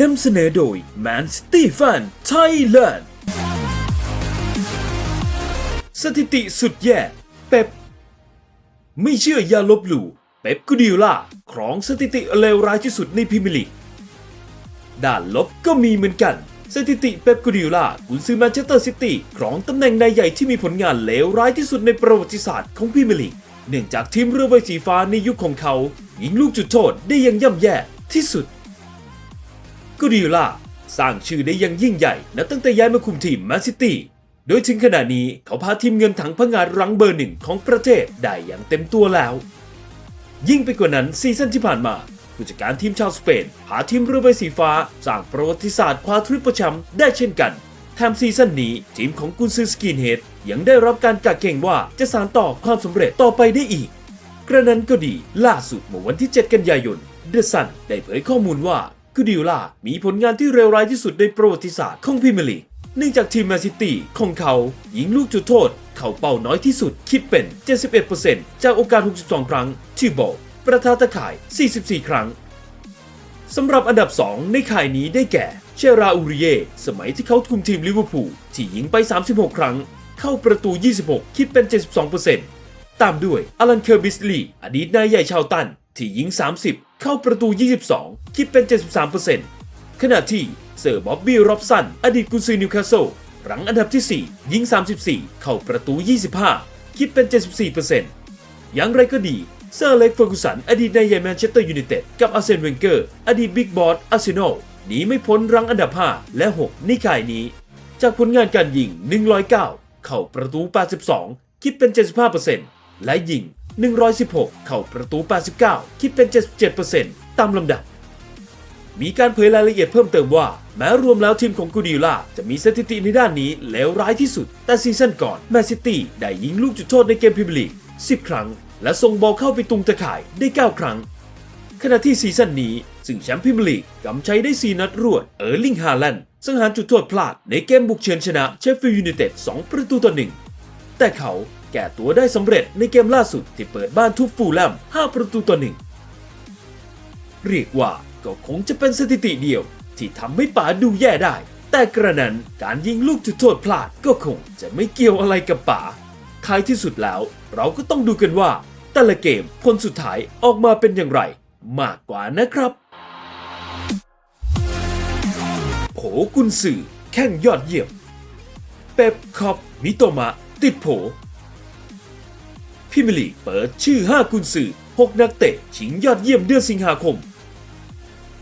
นำเสนอโดย Man City Fan Thailand สถิติสุดแย่เป๊ปไม่เชื่ออย่าลบหลู่เป๊ปกูดิโอล่าครองสถิติเลวร้ายที่สุดในพรีเมียร์ลีกด้านลบก็มีเหมือนกัน สถิติเป๊ปกูดิโอล่ากุนซือแมนเชสเตอร์ซิตี้ครองตำแหน่งนายใหญ่ที่มีผลงานเลวร้ายที่สุดในประวัติศาสตร์ของพรีเมียร์ลีกเนื่องจากทีมเรือใบสีฟ้าในยุคของเขา ยิงลูกจุดโทษได้ยังย่ำแย่ที่สุด กูดิโอล่าสร้างชื่อได้อยังยิ่งใหญ่นับตั้งแต่ย้ายมาคุมทีมแมนซิตี้ โดยถึงขณะนี้เขาพาทีมเงินถังพงาดรังเบอร์หนึ่งของประเทศได้อย่างเต็มตัวแล้ว ยิ่งไปกว่านั้นซีซั่นที่ผ่านมาผู้จัดการทีมชาวสเปนพาทีมเรือใบสีฟ้า สร้างประวัติศาสตร์คว้าทริปเปิลแชมป์ได้เช่นกันแถมซีซั่นนี้ ทีมของกุนซือสกินเฮดยังได้รับการกาเก่งว่าจะสานต่อความสำเร็จต่อไปได้อีก กระนั้นก็ดีล่าสุดเมื่อวันที่ 7 กันยายนเดอะซันได้เผยข้อมูลว่า กูดิล่ามีผลงานที่เลวร้ายที่สุดในประวัติศาสตร์ของพรีเมียร์ลีกเนื่องจากทีมแมนซิตี้ของเขายิงลูกจุดโทษ เข้าเป้าน้อยที่สุดคิดเป็น 71%จากโอกาส 62 ครั้ง ที่บอลประทาตะข่าย 44 ครั้งสำหรับอันดับ 2 ในข่ายนี้ได้แก่ เชราอูริเย สมัยที่เขาคุมทีมลิเวอร์พูลที่ยิงไป 36 ครั้ง เข้าประตู 26 คิดเป็น 72%ตามด้วยอลันเคอร์บิสลี อดีตนายใหญ่ชาวตัน ที่ยิง 30 เข้าประตู 22 คิดเป็น 73%ขณะที่เซอร์บ๊อบบี้ร็อบสัน อดีตกุนซือนิวคาสเซิลรั้งอันดับที่ 4 ยิง 34 เข้าประตู 25 คิดเป็น 74%อย่างไรก็ดีเซอร์เล็กเฟอร์กูสัน อดีตนายใหญ่แมนเชสเตอร์ยูไนเต็ดกับอาร์เซนเวนเกอร์ อดีตบิ๊กบอสอาร์เซนอลหนีไม่พ้นรั้งอันดับ 5 และ6ในข่ายนี้ จากผลงานการยิง 109 เข้าประตู 82 คิดเป็น 75%และยิง 116 เข้าประตู 89 คิดเป็น 77%ตามลำดับ มีการเผยรายละเอียดเพิ่มเติมว่า แม้รวมแล้วทีมของกูดิล่าจะมีสถิติในด้านนี้เลวร้ายที่สุด แต่ซีซั่นก่อนแมนซิตี้ได้ยิงลูกจุดโทษในเกมพรีเมียร์ลีก 10 ครั้ง และส่งบอลเข้าไปตุงตะข่ายได้ 9 ครั้ง ขณะที่ซีซั่นนี้ซึ่งแชมป์พรีเมียร์ลีกกำใชัยได้ 4 นัดรวดเออร์ลิงฮาแลนด์สังหารจุดโทษพลาดในเกมบุกเยือนชนะเชฟฟิลด์ยูไนเต็ด 2 ประตูต่อหนึ่งแต่เขา แก้ตัวได้สำเร็จในเกมล่าสุดที่เปิดบ้านทุบฟูลแลม 5 ประตูต่อหนึ่งเรียกว่าก็คงจะเป็นสถิติเดียว ที่ทำให้ป๋าดูแย่ได้ แต่กระนั้นการยิงลูกจุดโทษพลาดก็คงจะไม่เกี่ยวอะไรกับป๋าท้ายที่สุดแล้วเราก็ต้องดูกันว่า แต่ละเกมผลสุดท้ายออกมาเป็นอย่างไร มากกว่านะครับโผกุนสื่อแข่งยอดเยี่ยม เป๊ปคอปมิโตมะ ติดโผ พิมลีเปิดชื่อ 5 กุนสื่อ6 นักเตะชิงยอดเยี่ยมเดือนสิงหาคม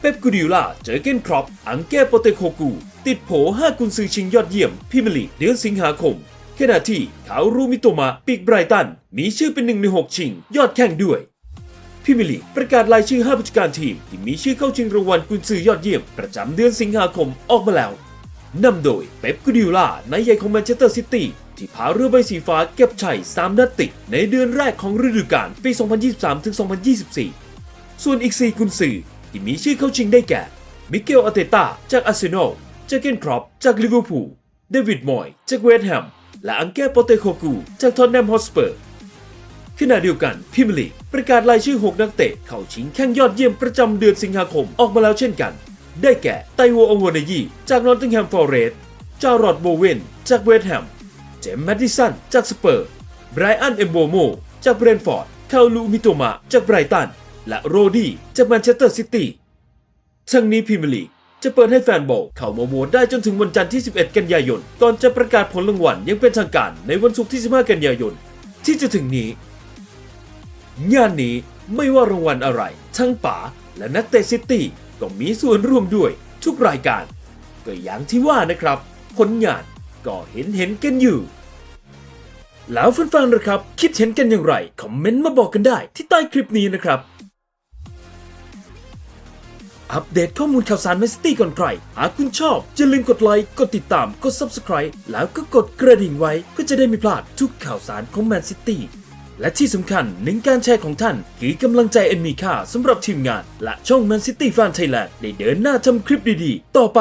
เป๊ปกูดิล่าเจอเกนครอป อังเก้โปเตโคกู ติดโผ 5 กุนซือชิงยอดเยี่ยมพรีเมลีเดือนสิงหาคม ขณะที่คารูมิโตมะปีกไบรตัน มีชื่อเป็นหนึ่งใน6ชิง ยอดแข่งด้วยพรีเมลีประกาศรายชื่อ 5 ผู้จัดการทีม ที่มีชื่อเข้าชิงรางวัลกุนซือยอดเยี่ยม ประจำเดือนสิงหาคมออกมาแล้วนำโดยเป๊ปกูดิล่า นายใหญ่ของแมนเชสเตอร์ซิตี้ ที่พาเรือใบสีฟ้าเก็บชัย 3 นัดติดในเดือนแรกของฤดูกาลปี 2023-2024 ส่วนอีก 4 กุนซือที่มีชื่อเข้าชิงได้แก่ มิเกลอาเตต้าจากอาร์เซนอลเจอร์เกนครอปจากลิเวอร์พูลเดวิดมอยจากเวสต์แฮมและอังเก้โปเตโคกูจากทอตแนมฮอตสเปอร์ขณะเดียวกันพิมลีกประกาศรายชื่อ 6 นักเตะเข้าชิงแข่งยอดเยี่ยมประจำเดือนสิงหาคมออกมาแล้วเช่นกัน ได้แก่ไตโวอวานยีจากนอตติงแฮมฟอร์เรสต์จารอดโบเวนจากเวสต์แฮม เจมส์แมดดิสันจากสเปอร์ ไบรอันเอมโบโมจากเบรนฟอร์ด คาลูมิโตมะจากไบรตัน และโรดี้จากแมนเชสเตอร์ซิตี้ ทั้งนี้พรีเมียร์ลีกจะเปิดให้แฟนบอลเข้ามาโหวตได้จนถึงวันจันทร์ที่ 11 กันยายน ก่อนจะประกาศผลรางวัลยังเป็นทางการในวันศุกร์ที่ 15 กันยายน ที่จะถึงนี้ งานนี้ไม่ว่ารางวัลอะไร ทั้งป๋าและนักเตะซิตี้ก็มีส่วนร่วมด้วยทุกรายการ ก็อย่างที่ว่านะครับ ผลงาน ก็เห็นเห็นกันอยู่ แล้วแฟนๆนะครับ คิดเห็นกันอย่างไร คอมเมนต์มาบอกกันได้ที่ใต้คลิปนี้นะครับ อัปเดตข้อมูลข่าวสารแมนซิตี้ก่อนใคร หากคุณชอบอย่าลืมกดไลค์ กดติดตาม กด Subscribe แล้วก็กดกระดิ่งไว้เพื่อจะได้ไม่พลาดทุกข่าวสารของแมนซิตี้และที่สำคัญหนึ่งการแชร์ของท่านคือกำลังใจอันมีค่าสำหรับทีมงาน และช่อง Man City Fan Thailand ได้เดินหน้าทำคลิปดีๆ ต่อไป